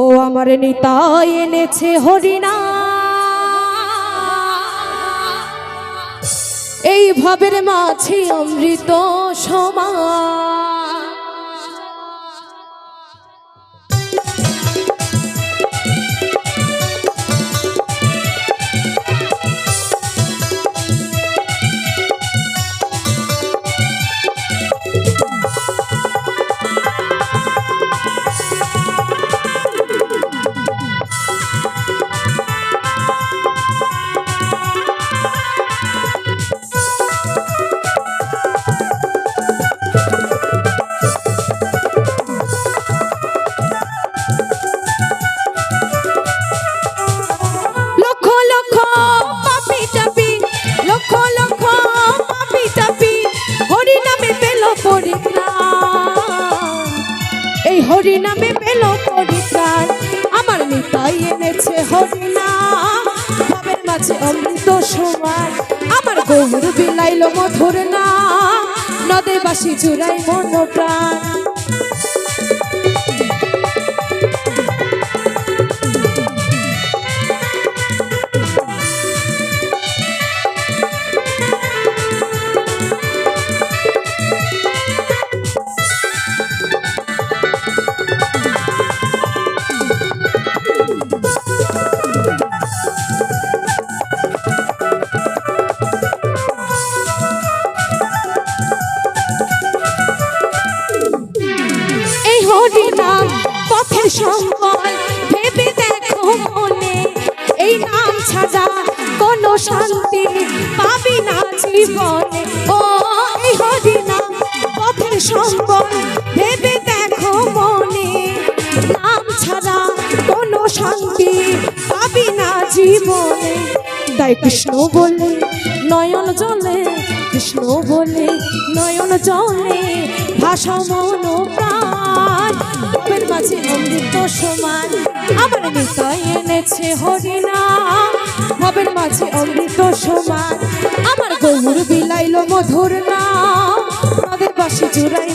ও আমার নিতা এনেছে হরিনা এই ভাবের মাঝে অমৃত সমা পরিত্রাণ এই হরি নামে পেল পরিত্রাণ। আমার নিতাই এনেছে হরি নাম মাঝে অমৃত সমান আমার গৌর বিলাইল মধুর না নদে বাসি জুড়াই মন প্রাণ হরি নাম পথের সম্বল ভেবে দেখো মনে। এই নাম ছাড়া কোনো শান্তি পাবি না জীবনে। ও, এই হরি নাম পথের সম্বল ভেবে দেখো মনে। নাম ছাড়া কোনো শান্তি পাবি না জীবনে। তাই কৃষ্ণ বলে, নয়ন জলে, কৃষ্ণ বলে, নয়ন জলে ভাষা মন প্রাণ। ভবের মাঝে অমৃত সমান। আমার নিতাই এনেছে হরিনা ভবের মাঝে অমৃত সমান। আমার গৌর বিলাইল মধুর না তাদের পাশে জুড়াই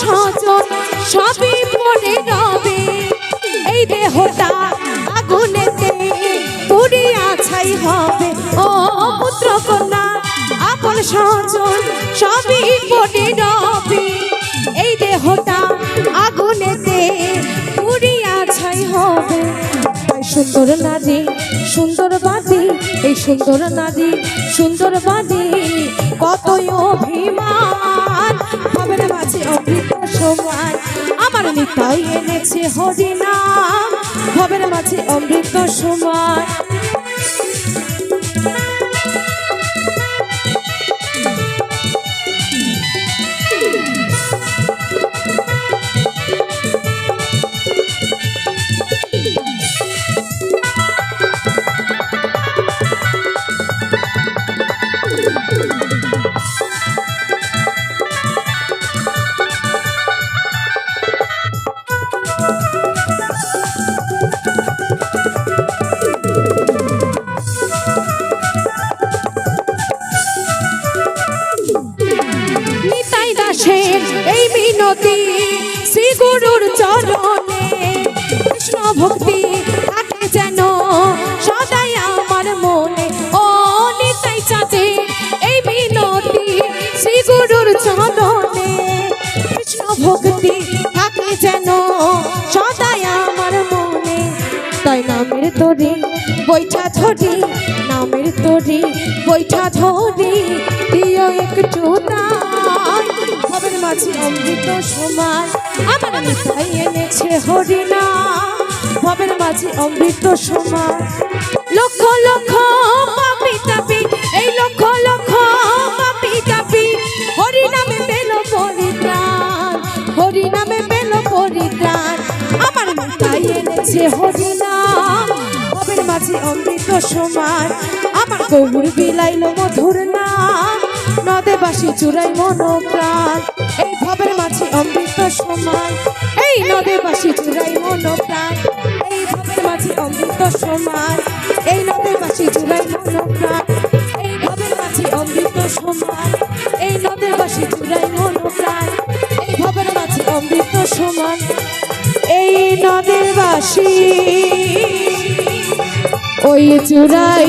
স্বজন সবই পড়ে রবে। এই দেহটা আগুনেতে পুড়িয়া ছাই হবে। ও পুত্র কন্যা, আপন স্বজন সবই পড়ে রবে। এই দেহটা আগুনেতে পুড়িয়া ছাই হবে। সুন্দর নারী, সুন্দর বাদী, এই সুন্দর নারী, সুন্দর বাদী, কতই অভিমান। সমান আমার নিতাই এনেছে হরিনাম। ভবের মাঝে অমৃত সমান এই মিনতি শ্রী গুরুর চরণে। কৃষ্ণ ভক্তি থাকে যেন সদাই আমার মনে। ও নিতাই চাচে এই মিনতি শ্রী গুরুর চরণে। কৃষ্ণ ভক্তি থাকে যেন সদাই আমার মনে। তাই নামের তরি বৈঠা ধরি, নামের তরি বৈঠা ধরি, দিও একটু না মাঝে অমৃত সমান আমার নিতাই এনেছে হরিণা। ভবের মাঝে অমৃত সমান লক্ষ লক্ষ পাপি এই লক্ষ লক্ষ পাপি তাপি হরি পেল পরিত্রাণ হরি নামে পেল পরিত্রাণ। আমার নিতাই এনেছে হরিণা। ভবের মাঝে অমৃত সমান আমার গৌর বিলাইল মধুর না নদে বাসি চুরাই মনোপ্রাণ। এই ভবের মাঝে অমৃত সমান এই নদে বাসি চুরাই মনোপ্রাণ। এই ভবের মাঝে অমৃত সমান এই নদে বাসি চুরাই মনোপ্রাণ। এই ভবের মাঝে অমৃত সমান এই নদের বাসি চুরাই মনোপ্রাণ। এই ভবের মাঝে অমৃত সমান এই নদের বাসি ওই চুরাই